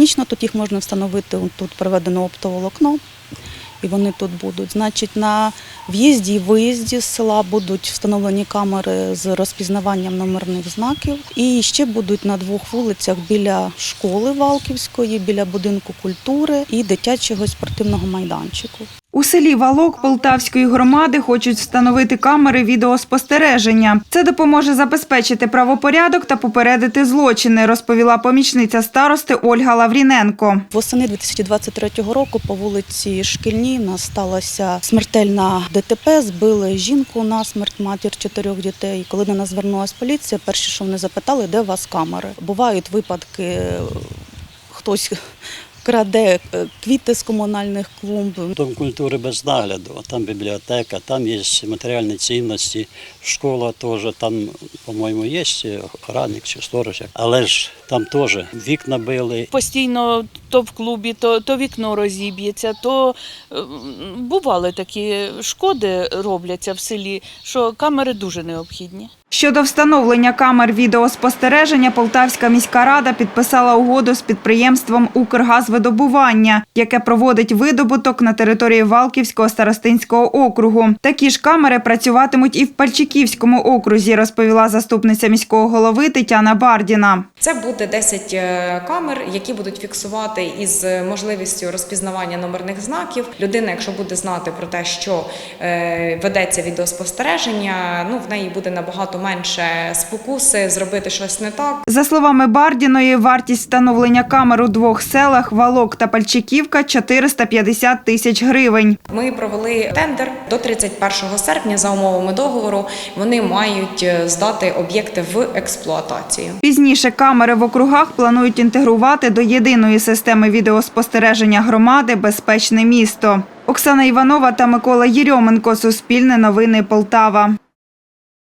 технічно тут їх можна встановити. Тут проведено оптоволокно, і вони тут будуть. Значить, на в'їзді і виїзді з села будуть встановлені камери з розпізнаванням номерних знаків. І ще будуть на двох вулицях біля школи Валківської, біля будинку культури і дитячого спортивного майданчику. У селі Валок Полтавської громади хочуть встановити камери відеоспостереження. Це допоможе забезпечити правопорядок та попередити злочини, розповіла помічниця старости Ольга Лавріненко. Восени 2023 року по вулиці Шкільній у нас сталося смертельна ДТП. Збили жінку на смерть матір чотирьох дітей. Коли до нас звернулася поліція, перше, що вони запитали, де у вас камери. Бувають випадки, е, хтось краде е, квіти з комунальних клумб. Дом культури без нагляду, а там бібліотека, там є матеріальні цінності, школа теж, там, по-моєму, є охранник чи сторож, але ж там теж вікна били, Постійно то в клубі, то, то вікно розіб'ється, то е, бували такі шкоди робляться в селі, що камери дуже необхідні. Щодо встановлення камер відеоспостереження, Полтавська міська рада підписала угоду з підприємством «Укргазвидобування», яке проводить видобуток на території Валківського старостинського округу. Такі ж камери працюватимуть і в Пальчиківському окрузі, розповіла заступниця міського голови Тетяна Бардіна. Це буде 10 е, камер, які будуть фіксувати із можливістю розпізнавання номерних знаків. Людина, якщо буде знати про те, що е, ведеться відеоспостереження, ну в неї буде набагато менше спокуси зробити щось не так. За словами Бардіної, вартість встановлення камер у двох селах Валок та Пальчиківка 450 тисяч гривень. Ми провели тендер до 31 серпня за умовами договору. Вони мають е, здати об'єкти в експлуатацію. Пізніше камери в округах планують інтегрувати до єдиної системи відеоспостереження громади Безпечне місто. Оксана Іванова та Микола Єрьоменко. Суспільне новини Полтава.